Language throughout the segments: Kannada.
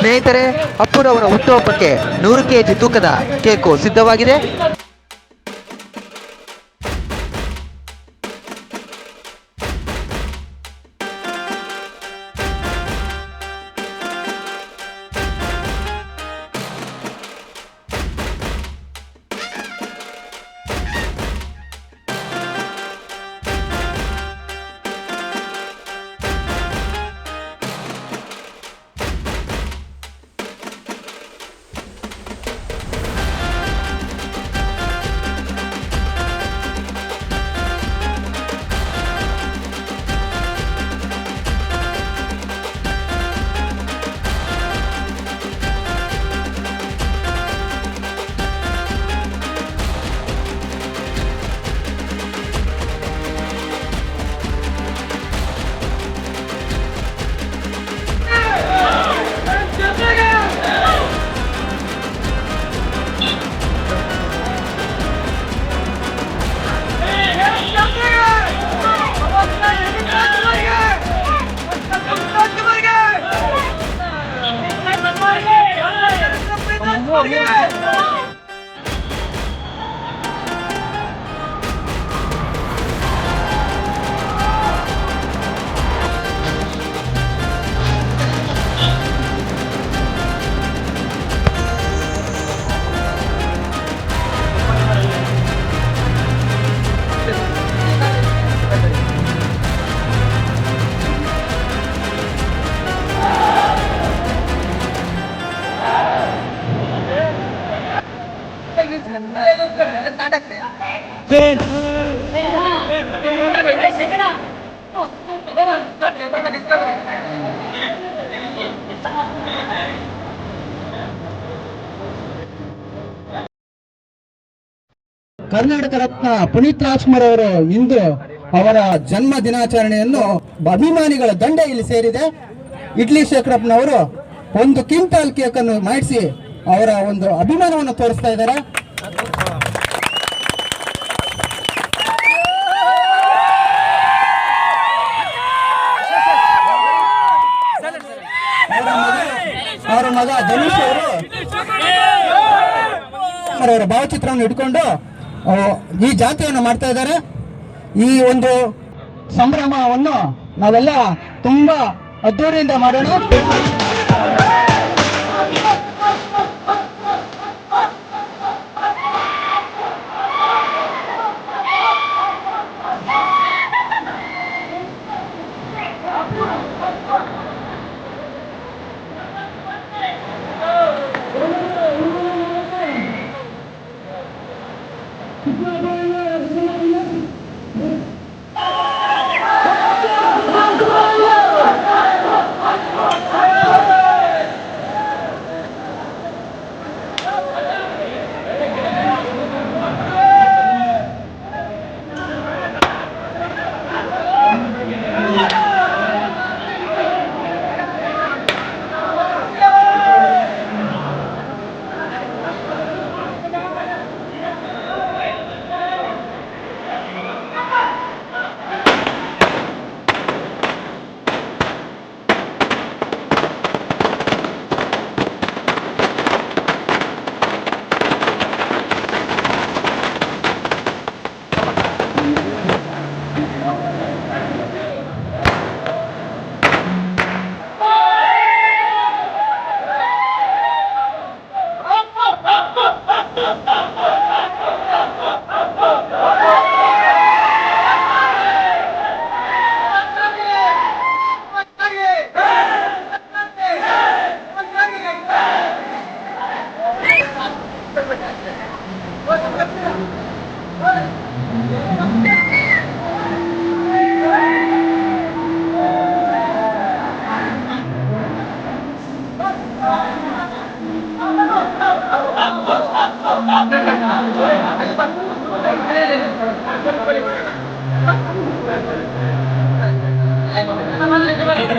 ಸ್ನೇಹಿತರೆ ಅಪ್ಪುರವರ ಹುಟ್ಟುಹಬ್ಬಕ್ಕೆ ನೂರು ಕೆಜಿ ತೂಕದ ಕೇಕು ಸಿದ್ಧವಾಗಿದೆ. ಕರ್ನಾಟಕ ರತ್ನ ಪುನೀತ್ ರಾಜ್ಕುಮಾರ್ ಅವರು ಇಂದು ಅವರ ಜನ್ಮ ದಿನಾಚರಣೆಯನ್ನು ಅಭಿಮಾನಿಗಳ ದಂಡೆ ಇಲ್ಲಿ ಸೇರಿದೆ. ಇಡ್ಲಿ ಶೇಖರಪ್ಪನವರು ಒಂದು ಕಿಂಟಾಲ್ ಕೇಕ್ ಅನ್ನು ಮಾಡಿಸಿ ಅವರ ಒಂದು ಅಭಿಮಾನವನ್ನು ತೋರಿಸ್ತಾ ಇದ್ದಾರೆ. ಮಗ- ಧನುಷ್ ಅವರು ಅವರ ಭಾವಚಿತ್ರವನ್ನು ಇಟ್ಕೊಂಡು ಈ ಜಾತ್ರೆಯನ್ನು ಮಾಡ್ತಾ ಇದ್ದಾರೆ. ಈ ಒಂದು ಸಂಭ್ರಮವನ್ನು ನಾವೆಲ್ಲ ತುಂಬಾ ಅದ್ದೂರಿಯಿಂದ ಮಾಡೋಣ.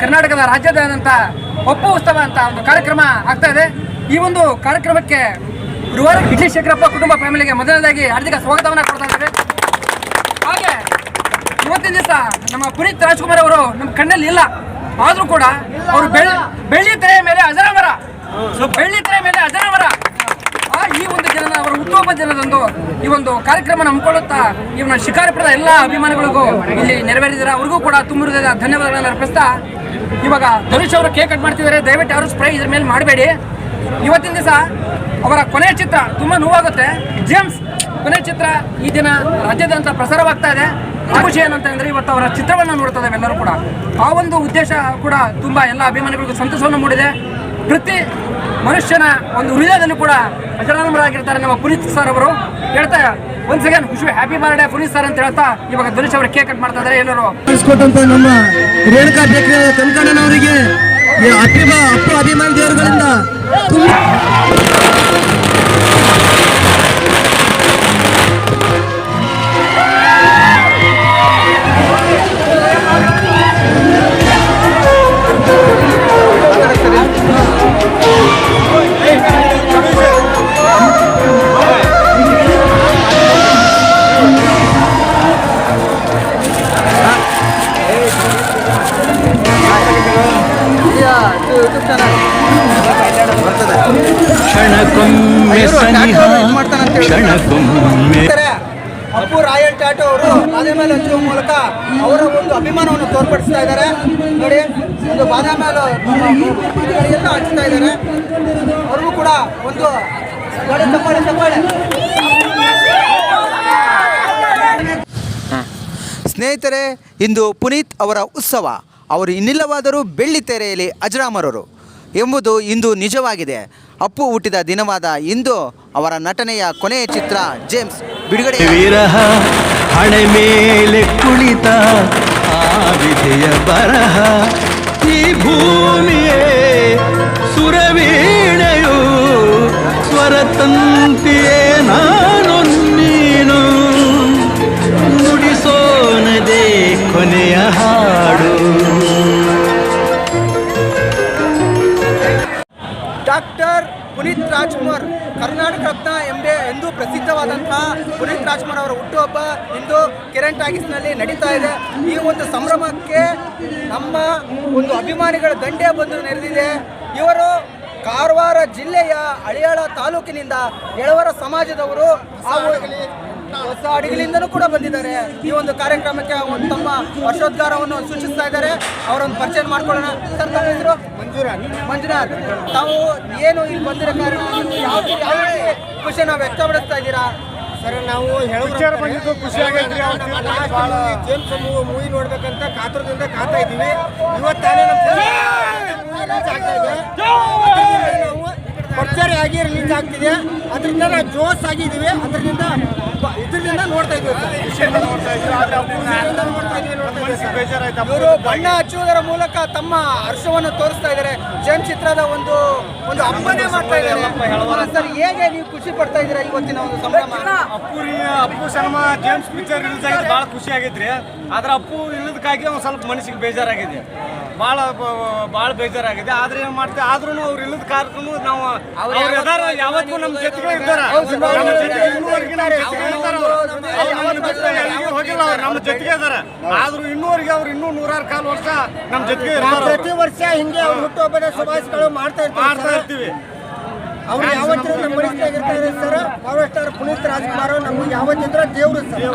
ಕರ್ನಾಟಕದ ರಾಜ್ಯದಾದಂಥ ಒಪ್ಪು ಉತ್ಸವ ಅಂತ ಒಂದು ಕಾರ್ಯಕ್ರಮ ಆಗ್ತಾ ಇದೆ. ಈ ಒಂದು ಕಾರ್ಯಕ್ರಮಕ್ಕೆ ಗುರುವಾರ ಇಡ್ಲಿ ಶೇಖರಪ್ಪ ಕುಟುಂಬ ಫ್ಯಾಮಿಲಿಗೆ ಮೊದಲನೇದಾಗಿ ಹಾರ್ದಿಕ ಸ್ವಾಗತವನ್ನು ಕೊಡ್ತಾ ಇದ್ದೇವೆ. ಹಾಗೆ ಇವತ್ತಿನ ದಿವಸ ನಮ್ಮ ಪುನೀತ್ ರಾಜ್ಕುಮಾರ್ ಅವರು ನಮ್ಮ ಕಣ್ಣಲ್ಲಿ ಇಲ್ಲ. ಆದ್ರೂ ಕೂಡ ಅವರು ಬೆಳ್ಳಿ ಬೆಳ್ಳಿ ತೆರೆಯ ಮೇಲೆ ಅಜರಾಮರ. ಬೆಳ್ಳಿ ತೆರೆಯ ಮೇಲೆ ದಿನದ ಹುಟ್ಟುಹಬ್ಬ ದಿನದಂದು ಈ ಒಂದು ಕಾರ್ಯಕ್ರಮ ಹಮ್ಮಿಕೊಳ್ಳುತ್ತಾ ಇವನ ಶಿಕಾರಿಪುರದ ಎಲ್ಲ ಅಭಿಮಾನಿಗಳಿಗೂ ಇಲ್ಲಿ ನೆರವೇರಿದ್ದಾರೆ ಅವ್ರಿಗೂ ಕೂಡ ಹೃದಯದ ಧನ್ಯವಾದಗಳನ್ನು ಅರ್ಪಿಸ್ತಾ ಇವಾಗ ಧನುಷ್ ಅವರು ಕೇಕ್ ಕಟ್ ಮಾಡ್ತಿದ್ದಾರೆ. ದಯವಿಟ್ಟು ಯಾರು ಸ್ಪ್ರೇ ಇದ್ರ ಮೇಲೆ ಮಾಡಬೇಡಿ. ಇವತ್ತಿನ ದಿವಸ ಅವರ ಕೊನೆಯ ಚಿತ್ರ ತುಂಬ ನೋವಾಗುತ್ತೆ. ಜೇಮ್ಸ್, ಕೊನೆಯ ಚಿತ್ರ ಈ ದಿನ ರಾಜ್ಯದಂತ ಪ್ರಸಾರವಾಗ್ತಾ ಇದೆ. ಖುಷಿ ಏನಂತ ಅಂದ್ರೆ ಇವತ್ತು ಅವರ ಚಿತ್ರವನ್ನು ನೋಡ್ತಾ ಎಲ್ಲರೂ ಕೂಡ. ಆ ಒಂದು ಉದ್ದೇಶ ಕೂಡ ತುಂಬಾ ಎಲ್ಲ ಅಭಿಮಾನಿಗಳಿಗೂ ಸಂತಸವನ್ನು ಮೂಡಿದೆ. ಪ್ರತಿ ಮನುಷ್ಯನ ಒಂದು ಹೃದಯದಲ್ಲಿ ಕೂಡ ಅಜರಾಮರಾಗಿರ್ತಾರೆ ನಮ್ಮ ಪುನೀತ್ ಸರ್ ಅವರು. ಹೇಳ್ತಾ ಒಂದ್ ಸೆಕೆಂಡ್ ಖುಷಿ ಹ್ಯಾಪಿ ಬರ್ಡೇ ಪುನೀತ್ ಸರ್ ಅಂತ ಹೇಳ್ತಾ, ಇವಾಗ ಧನುಷ್ ಅವರು ಕೇಕ್ ಕಟ್ ಮಾಡ್ತಾ ಇದ್ದಾರೆ ಎಲ್ಲರೂ ಕಳಿಸ್ಕೊಟ್ಟಂತ ನಮ್ಮ ರೇಣುಕಾ ಬೇಕರಿ ಕನಕಣ್ಣನವರಿಗೆ ಅಪ್ಪ ಅಭಿಮಾನಿ ದೇವರುಗಳಿಂದ ಹಚ್ತಾ ಇದ್ದಾರೆ. ಅವ್ರಿಗೂ ಕೂಡ ಒಂದು ತಪ್ಪಾಳೆ ಚಪ್ಪಾಳೆ ಸ್ನೇಹಿತರೆ ಇಂದು ಪುನೀತ್ ಅವರ ಉತ್ಸವ. ಅವರು ಇನ್ನಿಲ್ಲವಾದರೂ ಬೆಳ್ಳಿತೆರೆಯಲ್ಲಿ ಅಜರಾಮರರು. ಎಂಬುದು ಇಂದು ನಿಜವಾಗಿದೆ. ಅಪ್ಪು ಹುಟ್ಟಿದ ದಿನವಾದ ಇಂದು ಅವರ ನಟನೆಯ ಕೊನೆಯ ಚಿತ್ರ ಜೇಮ್ಸ್ ಬಿಡುಗಡೆ ವಿರಹ ಹಣೆ ಮೇಲೆ ಕುಳಿತ ಆ ವಿಧಿಯ ಬರಹ ಈ ಭೂಮಿಯೇ ಸ್ವರತಂತಿಯೇ ನಾನು ನೀನು. ನುಡಿಸೋನದೇ ಕೊನೆಯ ಹಾಡು. ಡಾಕ್ಟರ್ ಪುನೀತ್ ರಾಜ್ಕುಮಾರ್, ಕರ್ನಾಟಕ ರತ್ನ ಎಂದೇ ಎಂದು ಪ್ರಸಿದ್ಧವಾದಂತಹ ಪುನೀತ್ ರಾಜ್ಕುಮಾರ್ ಅವರ ಹುಟ್ಟುಹಬ್ಬ ಇಂದು ಕಿರಣ್ ಟಾಕೀಸ್ನಲ್ಲಿ ನಡೀತಾ ಇದೆ. ಈ ಒಂದು ಸಂಭ್ರಮಕ್ಕೆ ನಮ್ಮ ಒಂದು ಅಭಿಮಾನಿಗಳ ದಂಡೆ ಬಂದು ನೆರೆದಿದೆ. ಇವರು ಕಾರವಾರ ಜಿಲ್ಲೆಯ ಹಳಿಯಾಳ ತಾಲೂಕಿನಿಂದ ಎಳವರ ಸಮಾಜದವರು ಹಾಗೂ ಹೊಸ ಅಡಿಗಳಿಂದನೂ ಕೂಡ ಬಂದಿದ್ದಾರೆ. ಈ ಒಂದು ಕಾರ್ಯಕ್ರಮಕ್ಕೆ ಒಂದು ತಮ್ಮ ವರ್ಷೋದ್ಗಾರವನ್ನು ಸೂಚಿಸ್ತಾ ಇದ್ದಾರೆ. ಅವರೊಂದು ಪರಿಚಯ ಮಾಡ್ಕೊಳ್ಳೋಣ. ಸರ್ ತಮ್ಮ ಹೆಸರು? ಮಂಜುನಾಥ್. ಮಂಜುನಾಥ್. ತಾವು ಏನು ಇಲ್ಲಿ ಬಂದಿರೋ ಕಾರಣ ಯಾವ ಖುಷಿನ ವ್ಯಕ್ತಪಡಿಸ್ತಾ ಇದ್ದೀರಾ? ಸರ್ ನಾವು ಬಂದಿದ್ದು ಖುಷಿ ಆಗೈತ್ರಿ ಜೇಮ್ಸ್ ಮೂವಿ ನೋಡ್ಬೇಕಂತ ಕಾತುರದಿಂದ ಕಾತಾ ಇದ್ದೀವಿ. ಇವತ್ತಾನೆ ನಮ್ಮ ರಿಲೀಸ್ ಆಗ್ತಾ ಇದೆ. ಅದ್ರಿಂದ ನಾವು ಭರ್ಜರಿ ಆಗಿ ರಿಲೀಸ್ ಆಗ್ತಿದೆ. ಅದರಿಂದ ನಾವು ಜೋಸ್ ಆಗಿದ್ದೀವಿ. ಅದರಿಂದ ಇದರಿಂದ ನೋಡ್ತಾ ಇದ್ದೀವಿ. ಸರ್. ಖುಷಿಯಿಂದ ನೋಡ್ತಾ ಇದ್ದೀವಿ. ಆದ್ರೆ ಅಪ್ಪು ಖುಷಿಯಿಂದ ನೋಡ್ತಾ ಇದ್ದೀವಿ, ನೋಡ್ತಾ ಇದ್ದೀವಿ. ಸರ್. ಇವರು ಬಣ್ಣ ಹಚ್ಚುವುದರ ಮೂಲಕ ತಮ್ಮ ಹರ್ಷವನ್ನು ತೋರಿಸ್ತಾ ಇದ್ದಾರೆ. ಜೇಮ್ ಚಿತ್ರದ ಒಂದು ಒಂದು ಅಪ್ಪನೆ ಮಾಡ್ತಾ ಇದ್ದಾರೆ. ಸರ್ ಹೇಗೆ ನೀವು ಖುಷಿ ಪಡ್ತಾ ಇದ್ದೀರಾ ಇವತ್ತಿನ ಒಂದು ಸಂಭ್ರಮ? Appu Appu cinema James picture release ಆಗಿದ್ದು ಭಾಳ ಖುಷಿ ಆಗೈತ್ರಿ. ಆದ್ರೆ ಅಪ್ಪು ಇಲ್ಲದಕ್ಕಾಗಿ ಒಂದು ಸ್ವಲ್ಪ ಮನಸ್ಸಿಗೆ ಬೇಜಾರಾಗಿದೆ. ಭಾಳ ಭಾಳ ಬೇಜಾರಾಗಿದೆ. ಆದ್ರೆ ಏನ್ ಮಾಡ್ತೀವಿ ಆದ್ರೂ ಅವ್ರು ಇಲ್ಲದ ಕಾರ್ಯಕ್ರಮ ನಾವು ಅವ್ರು ಇದಾರ ಯಾವತ್ತೂ ನಮ್ಮ ಜೊತೆಗೆ ಇದ್ದಾರ ಹೋಗಿಲ್ಲ ಅವ್ರು ನಮ್ಮ ಜೊತೆಗೆ ಇದಾರ. ಆದ್ರೂ ಇನ್ನೂರಿಗೆ ಅವ್ರು ಇನ್ನೂ ನೂರಾರು ಕಾಲು ವರ್ಷ ನಮ್ಮ ಜೊತೆಗೆ ಪ್ರತಿ ವರ್ಷ ಹಿಂಗೆ ಅವ್ರು ಹುಟ್ಟುಹಬ್ಬದ ಶುಭಾಶಯಗಳು ಮಾಡ್ತಾ ಇರ್ತೀವಿ ಮಾಡ್ತಾ ಇರ್ತೀವಿ. ಅವ್ರು ಯಾವತ್ತಿದ್ರು ನಮ್ಮ ಮನಸ್ಸಿನಾಗಿರ್ತಾ sir. Power star Puneeth Rajkumar ನಮ್ಗೆ ಯಾವತ್ತಿದ್ರು ದೇವರು ಸರ್.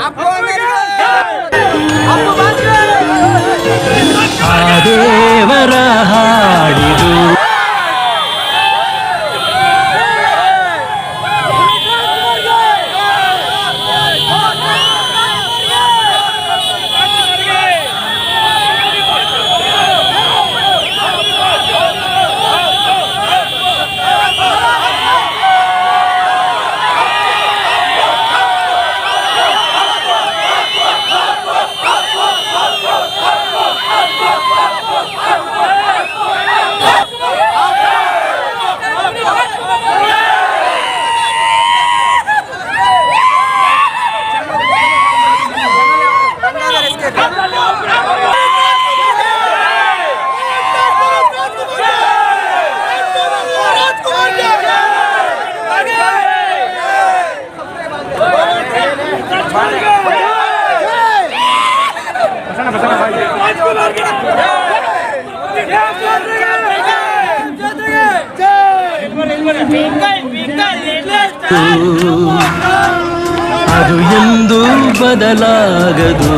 ಅದು ಎಂದು ಬದಲಾಗದು.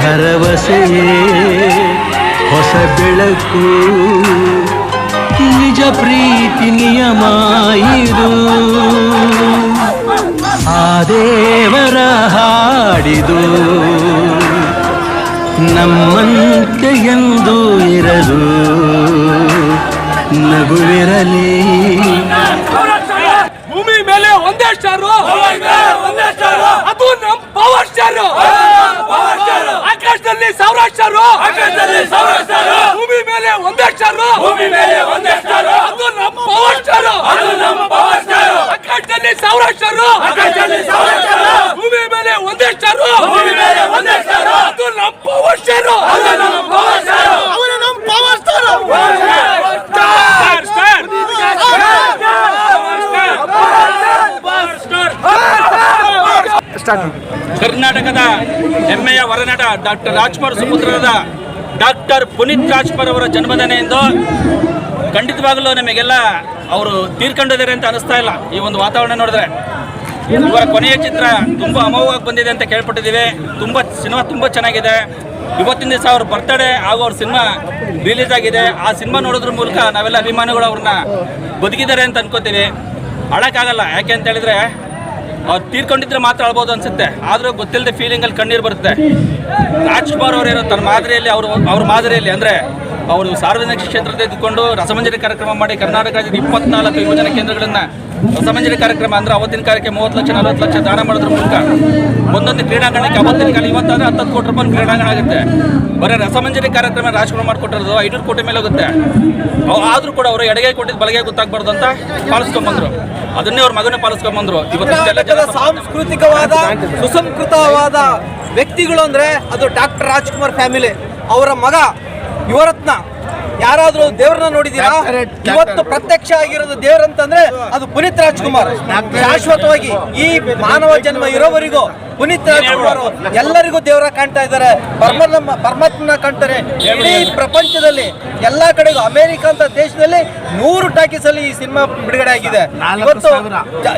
ಭರವಸೆ ಹೊಸ ಬೆಳಕು ನಿಜ ಪ್ರೀತಿ ನಿಯಮ ಇದು. ದೇವರ ಹಾಡಿದು ನಮ್ಮಂತೆ ಎಂದು ಇರಲು ನಗುವಿರಲಿ. ಭೂಮಿ ಮೇಲೆ ಒಂದೇ ಸ್ಟಾರು. ಅದು ನಮ್ ಪವರ್ ಸ್ಟಾರ್. ಆಕಾಶದಲ್ಲಿ ಸಾವಿರ ಸ್ಟಾರು. ಭೂಮಿ ಮೇಲೆ ಒಂದೇ ಸ್ಟಾರು. ಭೂಮಿ ಮೇಲೆ ಒಂದೇ ಸ್ಟಾರು. ಅದು ನಮ್ ಪವರ್ ಸ್ಟಾರ್. ಅದು ನಮ್ಮ ಪವರ್ ಸ್ಟಾರ್ ಸಾವಿರ ಭೂಮಿ ಮೇಲೆ ಒಂದೇ ಸ್ಟಾರು ಭೂಮಿ ಮೇಲೆ ಒಂದೇ ಸ್ಟಾರ್ ಅದು ನಮ್ ಪವರ್ ಸ್ಟಾರ್ ಅದು ನಮ್ಮ ಪವರ್ ಸ್ಟಾರ್ ಅವನು ನಮ್ಮ ಪವರ್ ಸ್ಟಾರ್ ಸ್ಟಾರ್ ಕರ್ನಾಟಕದ ಹೆಮ್ಮೆಯ ಹೊರನಟ ಡಾಕ್ಟರ್ ರಾಜ್ಕುಮಾರ್ ಸುಪುತ್ರರಾದ ಡಾಕ್ಟರ್ ಪುನೀತ್ ರಾಜ್ಕುಮಾರ್ ಅವರ ಜನ್ಮದಿನೆಯಿಂದ ಖಂಡಿತವಾಗಲೂ ನಮಗೆಲ್ಲ ಅವರು ತೀರ್ಕೊಂಡಿದ್ದಾರೆ ಅಂತ ಅನಿಸ್ತಾ ಇಲ್ಲ. ಈ ಒಂದು ವಾತಾವರಣ ನೋಡಿದ್ರೆ ಇವರ ಕೊನೆಯ ಚಿತ್ರ ತುಂಬ ಅಮೋಘವಾಗಿ ಬಂದಿದೆ ಅಂತ ಕೇಳ್ಪಟ್ಟಿದ್ದೀವಿ. ತುಂಬ ಸಿನಿಮಾ ತುಂಬ ಚೆನ್ನಾಗಿದೆ. ಇವತ್ತಿನ ದಿವಸ ಅವ್ರ ಬರ್ತಡೇ ಹಾಗೂ ಅವ್ರ ಸಿನಿಮಾ ರಿಲೀಸ್ ಆಗಿದೆ. ಆ ಸಿನಿಮಾ ನೋಡೋದ್ರ ಮೂಲಕ ನಾವೆಲ್ಲ ಅಭಿಮಾನಿಗಳು ಅವ್ರನ್ನ ಬದುಕಿದ್ದಾರೆ ಅಂತ ಅನ್ಕೋತೀವಿ. ಅಳಕ್ಕಾಗಲ್ಲ. ಯಾಕೆ ಅಂತ ಹೇಳಿದ್ರೆ ಅವ್ರು ತೀರ್ಕೊಂಡಿದ್ರೆ ಮಾತ್ರ ಅಳ್ಬೋದು ಅನ್ಸುತ್ತೆ. ಆದರೂ ಗೊತ್ತಿಲ್ಲದೆ ಫೀಲಿಂಗಲ್ಲಿ ಕಣ್ಣೀರು ಬರುತ್ತೆ. ರಾಜ್ಕುಮಾರ್ ಅವರಿರೋ ತನ್ನ ಮಾದರಿಯಲ್ಲಿ ಅವರು ಅವ್ರ ಮಾದರಿಯಲ್ಲಿ ಅಂದರೆ ಅವರು ಸಾರ್ವಜನಿಕ ಕ್ಷೇತ್ರದಲ್ಲಿ ಇದ್ದುಕೊಂಡು ರಸಮಂಜರಿ ಕಾರ್ಯಕ್ರಮ ಮಾಡಿ ಕರ್ನಾಟಕ ರಾಜ್ಯದ ಇಪ್ಪತ್ನಾಲ್ಕು ಯುವಜನ ಕೇಂದ್ರಗಳನ್ನು ರಸಮಂಜರಿ ಕಾರ್ಯಕ್ರಮ ಅಂದರೆ ಅವತ್ತಿನ ಕಾರ್ಯಕ್ಕೆ ಮೂವತ್ತು ಲಕ್ಷ ನಲವತ್ತು ಲಕ್ಷ ದಾನ ಮಾಡೋದ್ರ ಮೂಲಕ ಒಂದೊಂದು ಕ್ರೀಡಾಂಗಣಕ್ಕೆ ಅವತ್ತಿನ ಕಾಲ ಇವತ್ತಾದ್ರೆ ಹತ್ತತ್ತು ಕೋಟಿ ರೂಪಾಯಿ ಕ್ರೀಡಾಂಗಣ ಆಗುತ್ತೆ. ಬರೀ ರಸಮಂಜರಿ ಕಾರ್ಯಕ್ರಮ ರಾಜ್ಕುಮಾರ್ ಮಾಡಿಕೊಟ್ಟಿರೋದು ಐನೂರು ಕೋಟಿ ಮೇಲೆ ಹೋಗುತ್ತೆ. ಆದರೂ ಆದ್ರೂ ಕೂಡ ಅವರು ಎಡಗೈ ಕೊಟ್ಟಿದ್ದು ಬಲಗೈ ಗೊತ್ತಾಗಬಾರ್ದು ಅಂತ ಪಾಲಿಸ್ಕೊಂಬಂದ್ರು. ಅದನ್ನೇ ಅವ್ರ ಮಗನೇ ಪಾಲಿಸ್ಕೊಂಬಂದ್ರು. ಇವತ್ತು ಸಾಂಸ್ಕೃತಿಕವಾದ ಸುಸಂಸ್ಕೃತವಾದ ವ್ಯಕ್ತಿಗಳು ಅಂದ್ರೆ ಅದು ಡಾಕ್ಟರ್ ರಾಜ್ಕುಮಾರ್ ಫ್ಯಾಮಿಲಿ. ಅವರ ಮಗ ಯುವರತ್ನ. ಯಾರಾದ್ರೂ ದೇವ್ರನ್ನ ನೋಡಿದೀರಾ ಇವತ್ತು ಪ್ರತ್ಯಕ್ಷ ಆಗಿರೋದು ದೇವ್ರಂತಂದ್ರೆ ಅದು ಪುನೀತ್ ರಾಜ್ಕುಮಾರ್. ಶಾಶ್ವತವಾಗಿ ಈ ಮಾನವ ಜನ್ಮ ಇರೋವರೆಗೂ ಪುನೀತ್ ರಾಜ್ಕುಮಾರ್ ಎಲ್ಲರಿಗೂ ದೇವರ ಕಾಣ್ತಾ ಇದ್ದಾರೆ. ಪರಮ ಪರಮಾತ್ಮನ ಕಾಣ್ತಾರೆ. ಇಡೀ ಪ್ರಪಂಚದಲ್ಲಿ ಎಲ್ಲಾ ಕಡೆಗೂ ಅಮೆರಿಕ ಅಂತ ದೇಶದಲ್ಲಿ ನೂರು ಟಾಕೀಸ್ ಅಲ್ಲಿ ಈ ಸಿನಿಮಾ ಬಿಡುಗಡೆ ಆಗಿದೆ. ಇವತ್ತು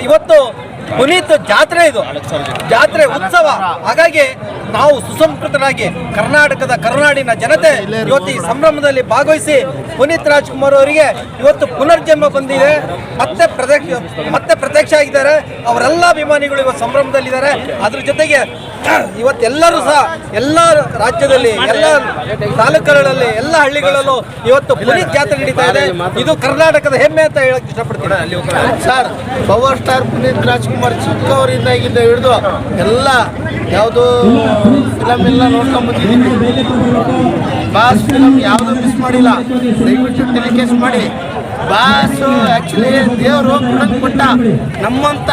ಇವತ್ತು ಪುನೀತ್ ಜಾತ್ರೆ ಇದು. ಜಾತ್ರೆ ಉತ್ಸವ. ಹಾಗಾಗಿ ನಾವು ಸುಸಂಸ್ಕೃತರಾಗಿ ಕರ್ನಾಟಕದ ಕರುನಾಡಿನ ಜನತೆ ಇವತ್ತು ಈ ಸಂಭ್ರಮದಲ್ಲಿ ಭಾಗವಹಿಸಿ ಪುನೀತ್ ರಾಜ್ಕುಮಾರ್ ಅವರಿಗೆ ಇವತ್ತು ಪುನರ್ಜನ್ಮ ಬಂದಿದೆ. ಮತ್ತೆ ಪ್ರತ್ಯಕ್ಷ ಮತ್ತೆ ಪ್ರತ್ಯಕ್ಷ ಆಗಿದ್ದಾರೆ. ಅವರೆಲ್ಲ ಅಭಿಮಾನಿಗಳು ಇವತ್ತು ಸಂಭ್ರಮದಲ್ಲಿದ್ದಾರೆ. ಅದ್ರ ಜೊತೆಗೆ ಇವತ್ತೆಲ್ಲರೂ ಸಹ ಎಲ್ಲ ರಾಜ್ಯದಲ್ಲಿ ಎಲ್ಲ ತಾಲೂಕುಗಳಲ್ಲಿ ಎಲ್ಲ ಹಳ್ಳಿಗಳಲ್ಲೂ ಇವತ್ತು ಪುನೀತ್ ಜಾತ್ರೆ ನಡೀತಾ ಇದೆ. ಇದು ಕರ್ನಾಟಕದ ಹೆಮ್ಮೆ ಅಂತ ಹೇಳಕ್ ಇಷ್ಟಪಡ್ತೀನಿ. Sir power star Puneeth Rajkumar ಚಿಕ್ಕವರಿಂದಾಗಿಂದ ಹಿಡಿದು ಎಲ್ಲ ಯಾವುದು ಫಿಲಮ್ ಎಲ್ಲ ನೋಡ್ಕೊಂಡ್ಬಂದಿದ್ದೀವಿ ಬಾಸ್ ಫಿಲಮ್ ಯಾವುದು ಮಿಸ್ ಮಾಡಿಲ್ಲ. ದಯವಿಟ್ಟು ಟೆಲಿಕಾಸ್ಟ್ ಮಾಡಿ. ಬಾಸು ಆ್ಯಕ್ಚುಲಿ ದೇವರು ಕೊಡಕ್ಕೆ ಕೊಟ್ಟ. ನಮ್ಮಂಥ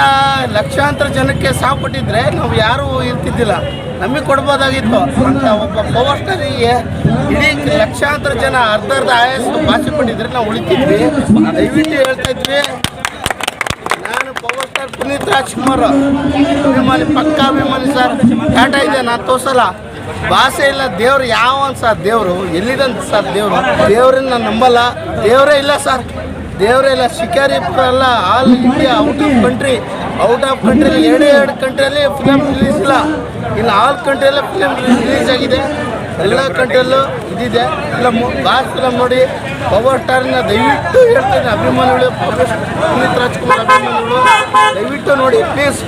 ಲಕ್ಷಾಂತರ ಜನಕ್ಕೆ ಸಾವು ಕೊಟ್ಟಿದ್ರೆ ನಾವು ಯಾರೂ ಇರ್ತಿದ್ದಿಲ್ಲ. ನಮಗೆ ಕೊಡ್ಬೋದಾಗಿತ್ತು. ಅಂತ ಒಬ್ಬ ಪವರ್ ಸ್ಟಾರಿಗೆ ಇಡೀ ಲಕ್ಷಾಂತರ ಜನ ಅರ್ಧ ಅರ್ಧ ಆಯಸ್ಸು ಭಾಷೆ ಕೊಟ್ಟಿದ್ರೆ ನಾವು ಉಳಿತಿದ್ವಿ. ದಯವಿಟ್ಟು ಹೇಳ್ತಾ ಇದ್ವಿ. ಪವರ್ ಪುನೀತ್ ರಾಜ್ಕುಮಾರ್ ಅಭಿಮಾನಿ ಪಕ್ಕಾ ಅಭಿಮಾನಿ ಸರ್. ಟಾಟಾ ಇದೆ ನಾನು ತೋರ್ಸಲ್ಲ. ಭಾಷೆ ಇಲ್ಲ, ದೇವ್ರು ಯಾವ ಸರ್? ದೇವರು ಎಲ್ಲಿದಂತ ಸರ್ ದೇವರು? ದೇವ್ರನ್ನ ನಾನು ನಂಬಲ್ಲ. ದೇವರೇ ಇಲ್ಲ ಸರ್. ದೇವರೇ ಇಲ್ಲ. ಶಿಕಾರಿಪುರ ಎಲ್ಲ all India out of country out of ಕಂಟ್ರಿಲಿ ಎರಡು ಎರಡು ಕಂಟ್ರಿಯಲ್ಲಿ ಫಿಲಮ್ ರಿಲೀಸ್ ಇಲ್ಲ. ಇನ್ನು ಆಲ್ ಕಂಟ್ರಿಯಲ್ಲೇ ಫಿಲಮ್ ರಿಲೀಸ್ ಆಗಿದೆ. ಎಲ್ಲ ಕಂಟ್ರಿಯಲ್ಲೂ ಇದಿದೆ. ಎಲ್ಲ ಬಾರ್ ಫಿಲಮ್ ನೋಡಿ ಪವರ್ ಸ್ಟಾರ್ನ ದಯವಿಟ್ಟು ಹೇಳ್ತೇನೆ ಅಭಿಮಾನಿಗಳು ಪವರ್ ಪುನೀತ್ ರಾಜ್ಕುಮಾರ್ ಅಭಿಮಾನಿಗಳು ದಯವಿಟ್ಟು ನೋಡಿ ಪ್ಲೀಸ್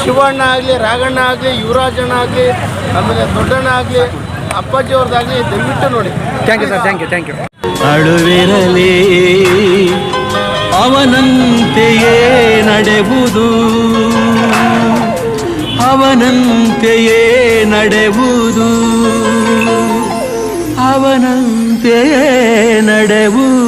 ಶಿವಣ್ಣ ಆಗಲಿ ರಾಘಣ್ಣ ಆಗಲಿ ಯುವರಾಜಣ್ಣ ಆಗಲಿ ಆಮೇಲೆ ದೊಡ್ಡಣ್ಣ ಆಗಲಿ ಅಪ್ಪಾಜಿ ಅವ್ರದ್ದಾಗಲಿ ದಯವಿಟ್ಟು ನೋಡಿ. Thank you sir thank you thank you ಅಳುವಿರಲಿ ಅವನಂತೆಯೇ ನಡೆವುದು. ಅವನಂತೆಯೇ ನಡೆವುದು. ಅವನಂತೆಯೇ ನಡೆವುದು